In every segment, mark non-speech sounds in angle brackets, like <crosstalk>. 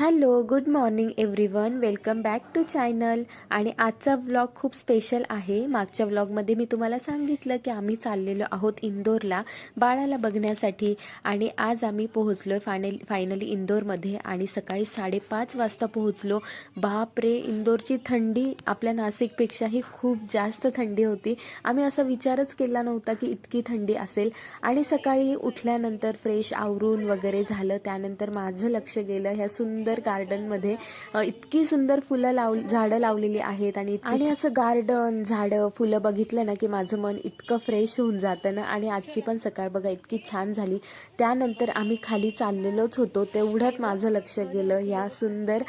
Hello good morning everyone welcome back to channel आणि आजचा vlog खूप स्पेशल आहे. मागच्या व्लॉगमध्ये मी तुम्हाला सांगितलं की आम्ही चाललेलो आहोत इंदोरला बाळाला बघण्यासाठी. आणि आज आम्ही पोहोचलो फायनल फायनली इंदोरमध्ये. आणि सकाळी साडेपाच वाजता पोहोचलो. बापरे इंदोरची थंडी आपल्या नाशिकपेक्षाही खूप जास्त थंडी होती. आम्ही असा विचारच केला नव्हता की इतकी थंडी असेल. आणि सकाळी उठल्यानंतर फ्रेश आवरून वगैरे झालं. त्यानंतर माझं लक्ष गेलं. ह्या सुंदर गार्डनमध्ये अ, इतकी सुंदर फुलं लाव झाडं लावलेली आहेत आणि आणि असं गार्डन झाडं फुलं बघितलं ना की माझं मन इतकं फ्रेश होऊन जातं ना आणि आजची पण सकाळ बघा इतकी छान झाली. त्यानंतर आम्ही खाली चाललेलोच होतो. तेवढ्यात माझं लक्ष गेलं ह्या सुंदर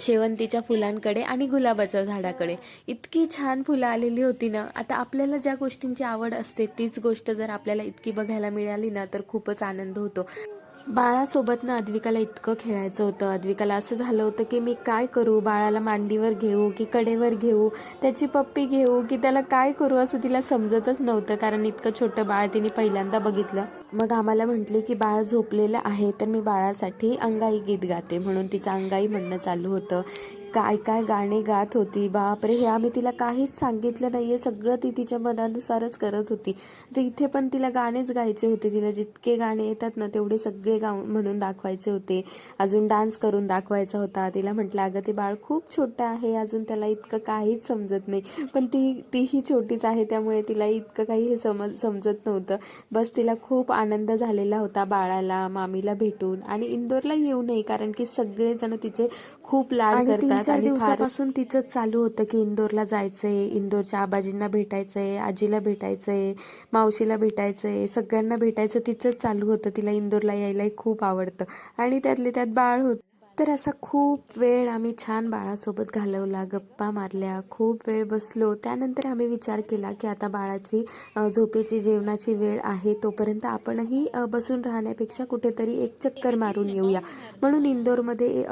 शेवंतीच्या फुलांकडे आणि गुलाबाच्या झाडाकडे. इतकी छान फुलं आलेली होती ना. आता आपल्याला ज्या गोष्टींची आवड असते तीच गोष्ट जर आपल्याला इतकी बघायला मिळाली ना तर खूपच आनंद होतो. बाळासोबत ना अद्विकाला इतकं खेळायचं होतं. अद्विकाला असं झालं होतं की मी काय करू? बाळाला मांडीवर घेऊ की कडेवर घेऊ? त्याची पप्पी घेऊ की त्याला काय करू असं तिला समजतच नव्हतं कारण इतकं छोटं बाळ तिने पहिल्यांदा बघितलं. मग आम्हाला म्हटले की बाळ झोपलेलं आहे तर मी बाळासाठी अंगाई गीत गाते. म्हणून तिचं अंगाई म्हणणं चालू होतं. काय काय गाणे गात होती बापरे हे आम्ही तिला काहीच सांगितलं नाहीये सगळं ती तिच्या मनानुसारच करत होती. तर इथे पण तिला गाणेच गायचे होते तिला जितके गाणे येतात ना तेवढे सगळे गाव म्हणून दाखवायचे होते. अजून डान्स करून दाखवायचा होता. तिला म्हटलं अगं ते बाळ खूप छोटं आहे अजून त्याला इतकं काहीच समजत नाही. पण ती तीही छोटीच आहे त्यामुळे तिला इतकं काही हे समज समजत नव्हतं. बस तिला खूप आनंद झालेला होता बाळाला मामीला भेटून. आणि इंदोरला येऊ नये कारण की सगळेजण तिचे खूप लाड करतात. आणि दिवसापासून तिचं चालू होतं की इंदोरला जायचंय इंदोरच्या आबाजींना भेटायचंय आजीला भेटायचंय मावशीला भेटायचंय सगळ्यांना भेटायचं तिचंच चालू होतं. तिला इंदोरला यायलाही खूप आवडतं. आणि त्यातले त्यात बाळ होत. तर असा खूप वेळ आम्ही छान बाळासोबत घालवला गप्पा मारल्या खूप वेळ बसलो. त्यानंतर आम्ही विचार केला की आता बाळाची झोपेची जेवणाची वेळ आहे तोपर्यंत आपणही बसून राहण्यापेक्षा कुठेतरी एक चक्कर मारून येऊया. म्हणून इंदोरमध्ये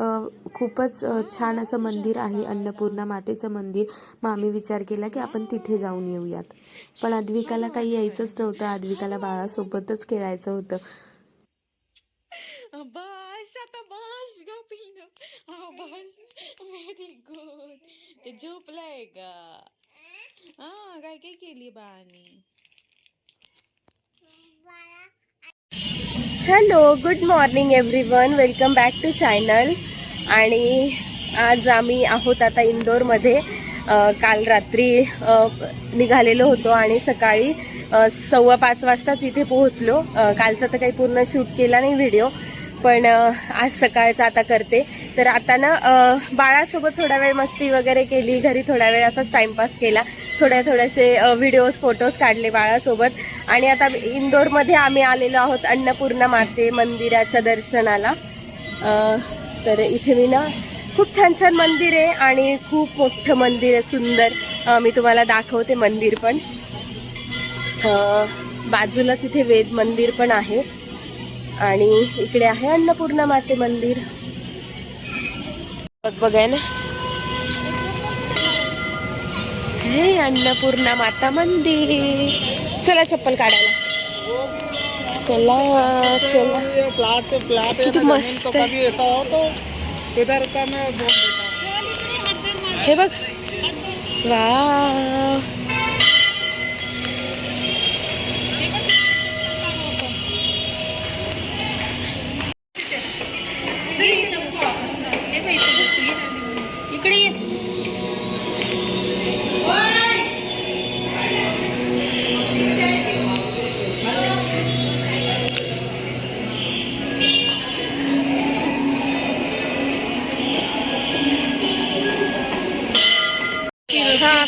खूपच छान असं मंदिर आहे अन्नपूर्णा मातेचं मंदिर. मग आम्ही विचार केला की आपण तिथे जाऊन येऊयात. पण आद्विकाला काही यायचंच नव्हतं. आद्विकाला बाळासोबतच खेळायचं होतं बस आता बस ग पिल्लू हा बस व्हेरी गुड ते झोपलाय का? हा काय काय केली बाळानी? Hello good morning everyone welcome back to channel आणि आज आम्ही आहोत आता इंदोरमध्ये. काल रात्री निघालेलो होतो आणि सकाळी सव्वा पाच वाजताच इथे पोहोचलो. कालचा तर काही पूर्ण शूट केला नाही व्हिडिओ. पण आज सकाळचं आता करते. तर आता ना बाळासोबत थोडा वेळ मस्ती वगैरे केली घरी थोडा वेळ असाच टाइमपास केला. थोड्या थोडेसे व्हिडिओज फोटोज काढले बाळासोबत. आणि आता इंदोरमध्ये आम्ही आलेलो आहोत अन्नपूर्णा माते मंदिराच्या दर्शनाला. तर इथे मी ना खूप छान छान मंदिर आहे आणि खूप मोठं मंदिर आहे सुंदर. मी तुम्हाला दाखवते मंदिर पण. बाजूलाच इथे वेद मंदिर पण आहे. आणि इकडे आहे अन्नपूर्णा माते मंदिर. बघ बघाय ना? हे अन्नपूर्णा माता मंदिर. चला चप्पल काढायला. चला चला. प्लाट प्लाट किती मस्त. हे बघ. वा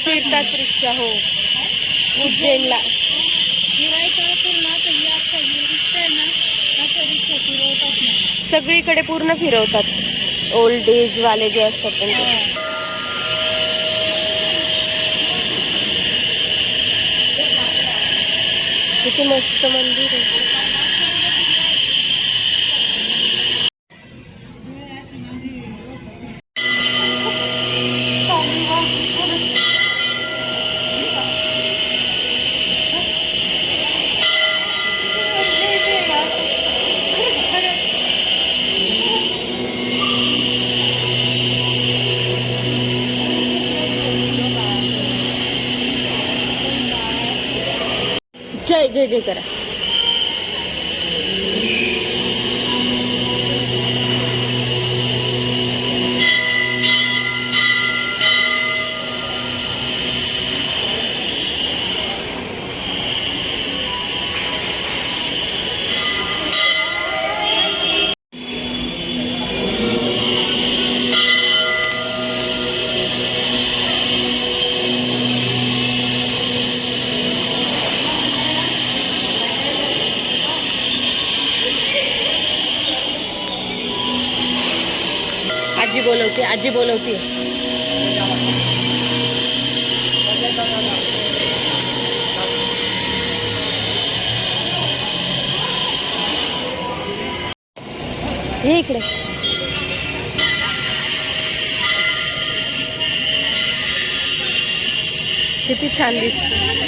फिरतात रिक्षा हो. उज्जैनला. सगळीकडे पूर्ण फिरवतात. ओल्ड एज वाले जे असतात त्यांचे. किती मस्त मंदिर आहे. जय जय करा आजी बोलवते हे इकडे. किती छान दिसत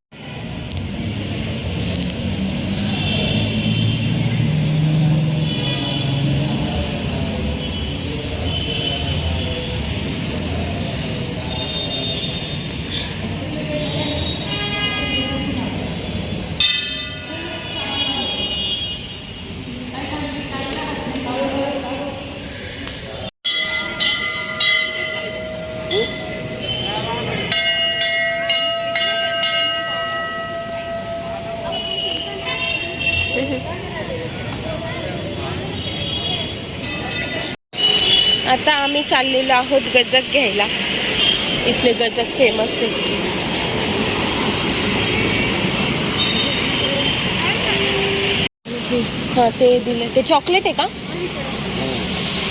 <laughs> आता आम्ही चाललेलो आहोत गजक घ्यायला. इथले गजक फेमस आहे हा ते दिले. ते चॉकलेट आहे का?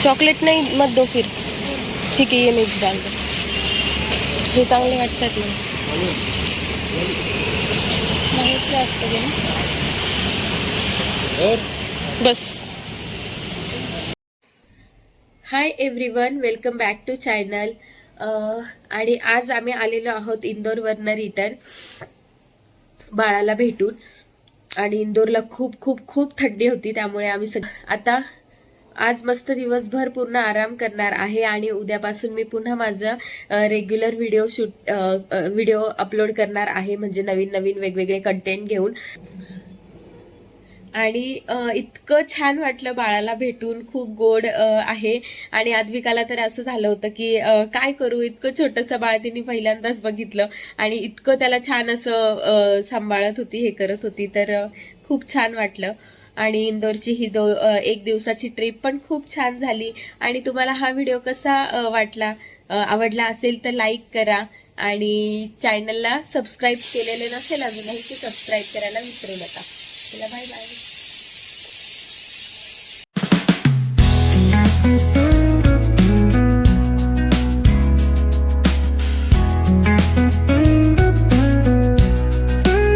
चॉकलेट नाही मत दो फिर. ठीक आहे ये मिक्स डाल दो हे चांगले वाटतात ना. बस. Hi everyone welcome back to channel आणि आज आम्ही आलेलो आहोत इंदोरवरनं रिटर्न बाळाला भेटून. आणि इंदोरला खूप खूप खूप थंडी होती त्यामुळे आम्ही सग आता आज मस्त दिवसभर पूर्ण आराम करणार आहे आणि उद्यापासून मी पुन्हा माझं regular video shoot video upload करणार आहे. म्हणजे नवीन नवीन वेगवेगळे कंटेंट घेऊन. आणि इतकं छान वाटलं बाळाला भेटून. खूप गोड आहे. आणि आद्विकाला तर असं झालं होतं की काय करू? इतकं छोटंसं बाळ तिने पहिल्यांदाच बघितलं. आणि इतकं त्याला छान असं सांभाळत होती हे करत होती. तर खूप छान वाटलं. आणि इंदोरची ही दो एक दिवसाची ट्रिप पण खूप छान झाली. आणि तुम्हाला हा व्हिडिओ कसा वाटला? आवडला असेल तर लाईक करा. आणि चॅनलला सबस्क्राईब केलेले नसेल अजूनही ते सबस्क्राईब करायला विसरू नका. चला बाय